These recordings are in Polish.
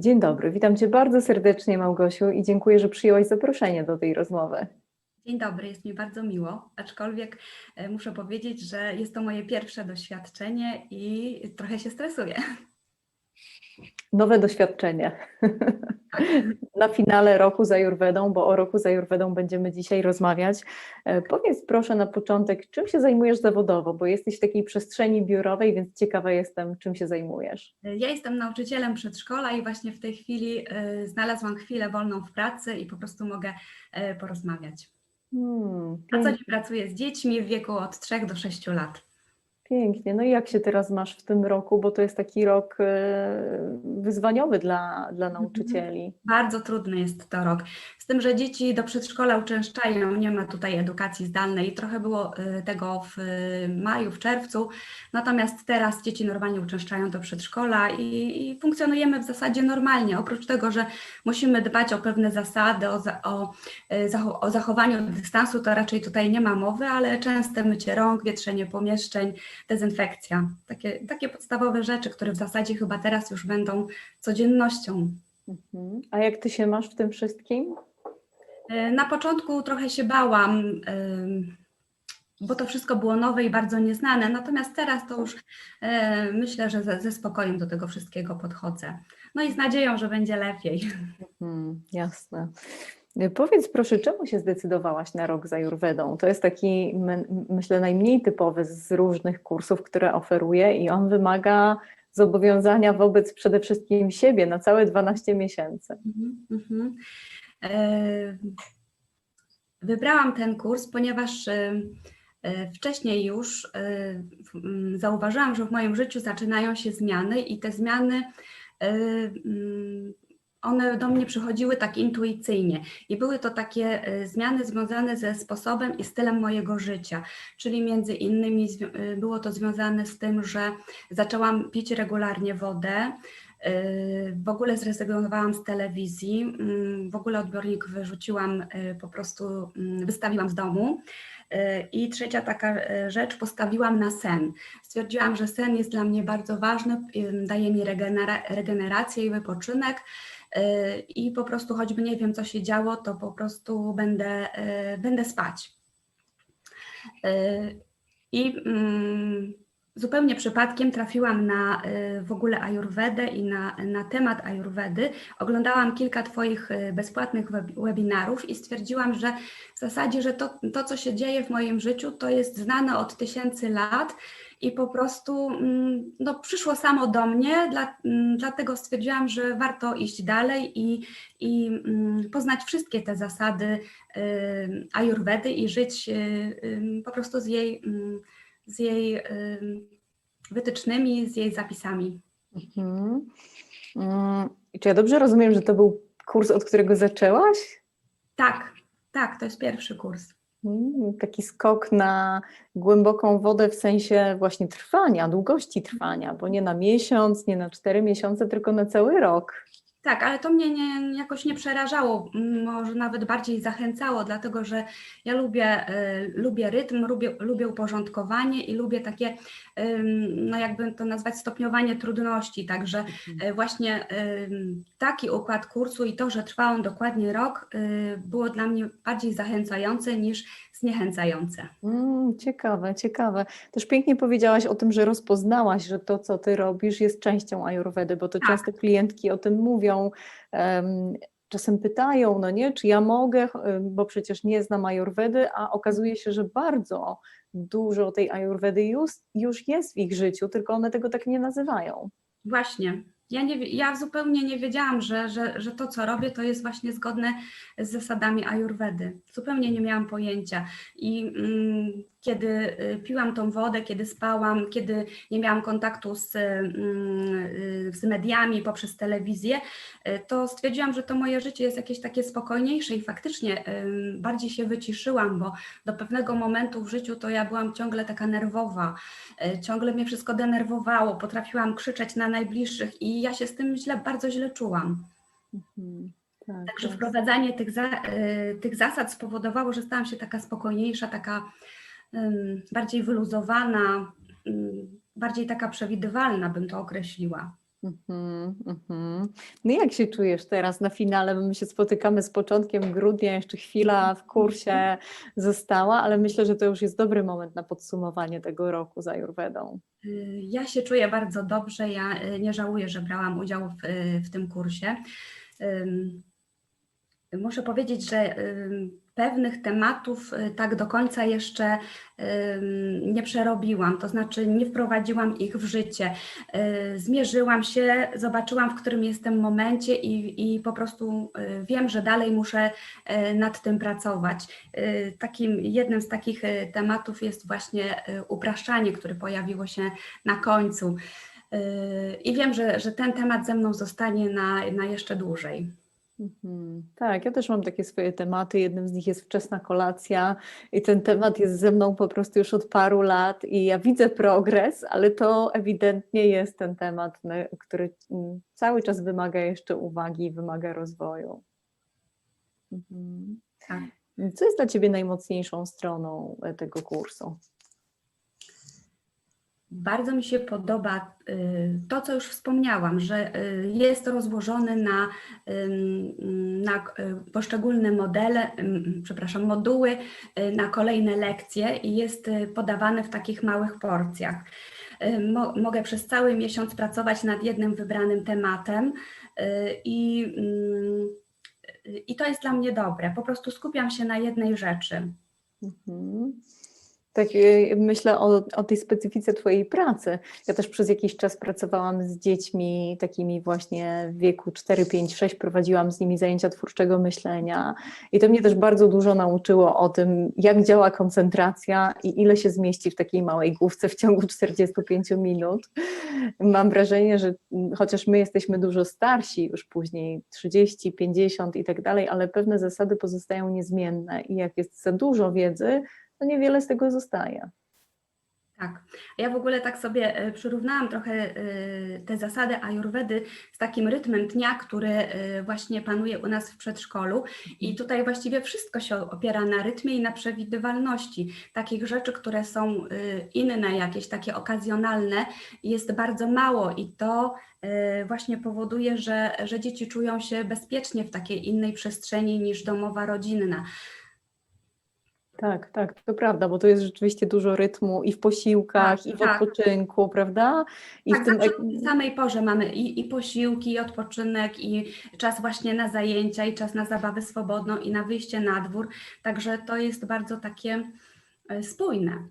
Dzień dobry, witam Cię bardzo serdecznie, Małgosiu, i dziękuję, że przyjęłaś zaproszenie do tej rozmowy. Dzień dobry, jest mi bardzo miło, aczkolwiek e, muszę powiedzieć, że jest to moje pierwsze doświadczenie i trochę się stresuję. Nowe doświadczenie. Na finale roku z Ajurwedą, bo o roku z Ajurwedą będziemy dzisiaj rozmawiać. E, Powiedz proszę na początek, czym się zajmujesz zawodowo, bo jesteś w takiej przestrzeni biurowej, więc ciekawa jestem, czym się zajmujesz. Ja jestem nauczycielem przedszkola i właśnie w tej chwili e, znalazłam chwilę wolną w pracy i po prostu mogę e, porozmawiać. Hmm, A co dzień pracuję z dziećmi w wieku od 3 do 6 lat. Pięknie. No i jak się teraz masz w tym roku, bo to jest taki rok e, wyzwaniowy dla, dla nauczycieli. Bardzo trudny jest to rok. Z tym, że dzieci do przedszkola uczęszczają, nie ma tutaj edukacji zdalnej trochę było y, tego w y, maju, w czerwcu. Natomiast teraz dzieci normalnie uczęszczają do przedszkola i, i funkcjonujemy w zasadzie normalnie. Oprócz tego, że musimy dbać o pewne zasady, o, za, o, o zachowaniu dystansu, to raczej tutaj nie ma mowy, ale częste mycie rąk, wietrzenie pomieszczeń, dezynfekcja. Takie, takie podstawowe rzeczy, które w zasadzie chyba teraz już będą codziennością. Mhm. A jak ty się masz w tym wszystkim? E, Na początku trochę się bałam, bo to wszystko było nowe i bardzo nieznane, natomiast teraz to już e, myślę, że ze, ze spokojem do tego wszystkiego podchodzę. No i z nadzieją, że będzie lepiej. Hmm, jasne. Powiedz proszę, czemu się zdecydowałaś na rok z Ajurwedą? To jest taki, my- myślę, najmniej typowy z różnych kursów, które oferuję i on wymaga zobowiązania wobec przede wszystkim siebie na całe 12 miesięcy. Mhm, mhm. E, Wybrałam ten kurs, ponieważ e, e, wcześniej już zauważyłam, że w moim życiu zaczynają się zmiany i te zmiany one do mnie przychodziły tak intuicyjnie i były to takie e, zmiany związane ze sposobem i stylem mojego życia, czyli między innymi e, było to związane z tym, że zaczęłam pić regularnie wodę, Yy, W ogóle zrezygnowałam z telewizji, mm, w ogóle odbiornik wyrzuciłam, po prostu mm, wystawiłam z domu. I trzecia taka rzecz, postawiłam na sen. Stwierdziłam, że sen jest dla mnie bardzo ważny, daje mi regenera- regenerację i wypoczynek. Yy, I po prostu, choćby nie wiem, co się działo, to po prostu będę, yy, będę spać. Yy, I mm, zupełnie przypadkiem trafiłam na y, w ogóle Ajurwedę i na, na temat Ajurwedy. Oglądałam kilka Twoich y, bezpłatnych web- webinarów i stwierdziłam, że w zasadzie, że to, to, co się dzieje w moim życiu, to jest znane od tysięcy lat i po prostu mm, no, przyszło samo do mnie, dla, mm, dlatego stwierdziłam, że warto iść dalej i, i mm, poznać wszystkie te zasady y, Ajurwedy i żyć y, y, po prostu z jej, z jej ym, wytycznymi, z jej zapisami. Mhm. I Czy ja dobrze rozumiem, że to był kurs, od którego zaczęłaś? Tak, tak, to jest pierwszy kurs. Mm, Taki skok na głęboką wodę w sensie właśnie trwania, długości trwania, bo nie na miesiąc, nie na cztery miesiące, tylko na cały rok. Tak, ale to mnie nie, jakoś nie przerażało, może nawet bardziej zachęcało, dlatego że ja lubię, y, lubię rytm, lubię, lubię uporządkowanie i lubię takie, ym, no jakby to nazwać, stopniowanie trudności. Także y, właśnie ym, taki układ kursu i to, że trwał on dokładnie rok, y, było dla mnie bardziej zachęcające niż zniechęcające. Mm, ciekawe, ciekawe. Też pięknie powiedziałaś o tym, że rozpoznałaś, że to, co ty robisz, jest częścią Ajurwedy, bo to Tak. często klientki o tym mówią. Em, czasem pytają, no nie, czy ja mogę, bo przecież nie znam Ajurwedy, a okazuje się, że bardzo dużo tej Ajurwedy już, już jest w ich życiu, tylko one tego tak nie nazywają. Właśnie. Ja, nie, ja zupełnie nie wiedziałam, że, że, że to, co robię, to jest właśnie zgodne z zasadami ajurwedy. Zupełnie nie miałam pojęcia. I mm, kiedy y, piłam tą wodę, kiedy spałam, kiedy nie miałam kontaktu z, mm, y, z mediami poprzez telewizję, y, to stwierdziłam, że to moje życie jest jakieś takie spokojniejsze i faktycznie bardziej się wyciszyłam, bo do pewnego momentu w życiu to ja byłam ciągle taka nerwowa. Ciągle mnie wszystko denerwowało, potrafiłam krzyczeć na najbliższych i ja się z tym źle, bardzo źle czułam. Mhm, tak, Także tak. wprowadzanie tych, za, tych zasad spowodowało, że stałam się taka spokojniejsza, taka bardziej wyluzowana, bardziej taka przewidywalna, bym to określiła. Mhm, mhm. No i jak się czujesz teraz na finale? My się spotykamy z początkiem grudnia, jeszcze chwila w kursie została, ale myślę, że to już jest dobry moment na podsumowanie tego roku z Ayurvedą. Y, Ja się czuję bardzo dobrze. Ja y, nie żałuję, że brałam udział w, y, w tym kursie. Muszę powiedzieć, że pewnych tematów y, tak do końca jeszcze nie przerobiłam, to znaczy nie wprowadziłam ich w życie. Y, Zmierzyłam się, zobaczyłam, w którym jestem momencie i, i po prostu y, wiem, że dalej muszę nad tym pracować. Takim, jednym z takich tematów jest właśnie upraszczanie, które pojawiło się na końcu. I wiem, że, że ten temat ze mną zostanie na, na jeszcze dłużej. Mhm. Tak, ja też mam takie swoje tematy. Jednym z nich jest wczesna kolacja i ten temat jest ze mną po prostu już od paru lat i ja widzę progres, ale to ewidentnie jest ten temat, na- który mm, cały czas wymaga jeszcze uwagi i wymaga rozwoju. Mhm. Tak. Co jest dla Ciebie najmocniejszą stroną e, tego kursu? Bardzo mi się podoba y, to, co już wspomniałam, że y, jest rozłożony na, na y, poszczególne modele, przepraszam, moduły na kolejne lekcje i jest podawany w takich małych porcjach. Mo, mogę przez cały miesiąc pracować nad jednym wybranym tematem i, i to jest dla mnie dobre. Po prostu skupiam się na jednej rzeczy. Mhm. Tak, e, myślę o, o tej specyfice Twojej pracy. Ja też przez jakiś czas pracowałam z dziećmi takimi właśnie w wieku 4, 5, 6, prowadziłam z nimi zajęcia twórczego myślenia i to mnie też bardzo dużo nauczyło o tym, jak działa koncentracja i ile się zmieści w takiej małej główce w ciągu 45 minut. Mam wrażenie, że chociaż my jesteśmy dużo starsi, już później 30, 50 i tak dalej, ale pewne zasady pozostają niezmienne i jak jest za dużo wiedzy, to niewiele z tego zostaje. Tak. Ja w ogóle tak sobie e, przyrównałam trochę e, te zasady ajurwedy z takim rytmem dnia, który e, właśnie panuje u nas w przedszkolu. I tutaj właściwie wszystko się opiera na rytmie i na przewidywalności. Takich rzeczy, które są inne, jakieś takie okazjonalne, jest bardzo mało i to właśnie powoduje, że, że dzieci czują się bezpiecznie w takiej innej przestrzeni niż domowa, rodzinna. Tak, tak, to prawda, bo to jest rzeczywiście dużo rytmu i w posiłkach, Tak, i w tak. odpoczynku, prawda? I Tak, w tym w samej porze mamy i, i posiłki, i odpoczynek, i czas właśnie na zajęcia, i czas na zabawę swobodną, i na wyjście na dwór. Także to jest bardzo takie e, spójne.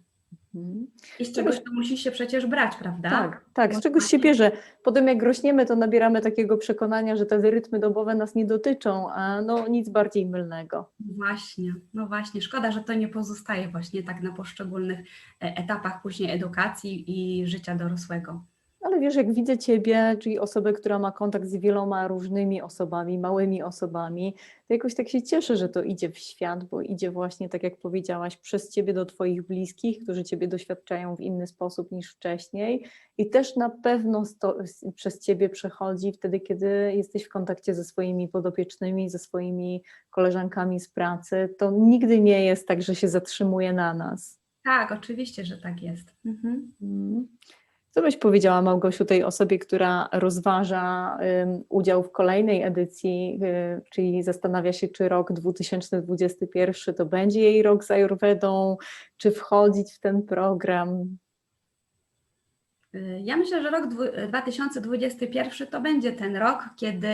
Mhm. I z czegoś to musi się przecież brać, prawda? Tak, tak, z czegoś się bierze. Potem jak rośniemy, to nabieramy takiego przekonania, że te rytmy dobowe nas nie dotyczą, a no nic bardziej mylnego. Właśnie, no właśnie. Szkoda, że to nie pozostaje właśnie tak na poszczególnych e, etapach później edukacji i życia dorosłego. Ale wiesz, jak widzę Ciebie, czyli osobę, która ma kontakt z wieloma różnymi osobami, małymi osobami, to jakoś tak się cieszę, że to idzie w świat, bo idzie właśnie, tak jak powiedziałaś, przez Ciebie do Twoich bliskich, którzy Ciebie doświadczają w inny sposób niż wcześniej i też na pewno przez Ciebie przechodzi wtedy, kiedy jesteś w kontakcie ze swoimi podopiecznymi, ze swoimi koleżankami z pracy. To nigdy nie jest tak, że się zatrzymuje na nas. Tak, oczywiście, że tak jest. Mhm. Mm. Co byś powiedziała, Małgosiu, tej osobie, która rozważa udział w kolejnej edycji, y, czyli zastanawia się, czy rok 2021 to będzie jej rok z Ayurvedą, czy wchodzić w ten program? Y, Ja myślę, że rok dwu- 2021 to będzie ten rok, kiedy,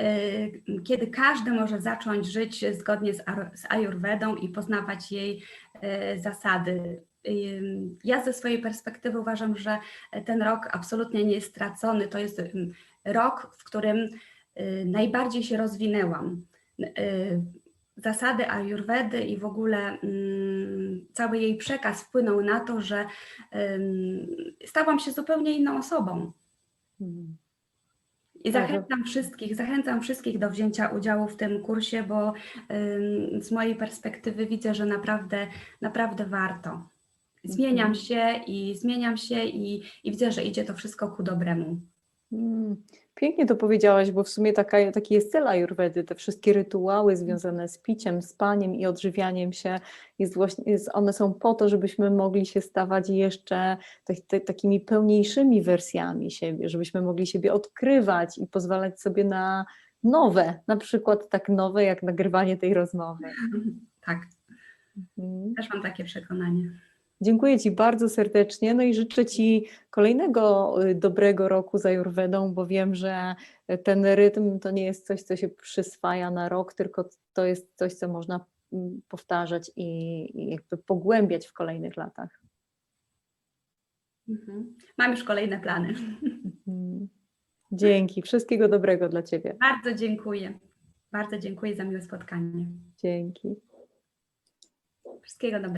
y, kiedy każdy może zacząć żyć zgodnie z, Ayurvedą i poznawać jej y, zasady. Ja ze swojej perspektywy uważam, że ten rok absolutnie nie jest stracony. To jest rok, w którym y, najbardziej się rozwinęłam. Y, Zasady Ayurvedy i w ogóle cały jej przekaz wpłynął na to, że stałam się zupełnie inną osobą. Mm. I zachęcam wszystkich, zachęcam wszystkich do wzięcia udziału w tym kursie, bo z mojej perspektywy widzę, że naprawdę, naprawdę warto. Zmieniam Mhm. się i zmieniam się i, i widzę, że idzie to wszystko ku dobremu. Mm, Pięknie to powiedziałaś, bo w sumie taka, taki jest cel Ajurwedy. Te wszystkie rytuały związane z piciem, spaniem i odżywianiem się, jest właśnie, jest, one są po to, żebyśmy mogli się stawać jeszcze tak, te, takimi pełniejszymi wersjami siebie, żebyśmy mogli siebie odkrywać i pozwalać sobie na nowe, na przykład tak nowe jak nagrywanie tej rozmowy. Tak, Mhm. też mam takie przekonanie. Dziękuję Ci bardzo serdecznie, no i życzę Ci kolejnego y, dobrego roku z Ajurwedą, bo wiem, że ten rytm to nie jest coś, co się przyswaja na rok, tylko to jest coś, co można mm, powtarzać i, i jakby pogłębiać w kolejnych latach. Mhm. Mam już kolejne plany. Mhm. Dzięki, wszystkiego dobrego dla Ciebie. Bardzo dziękuję. Bardzo dziękuję za miłe spotkanie. Dzięki. Wszystkiego dobrego.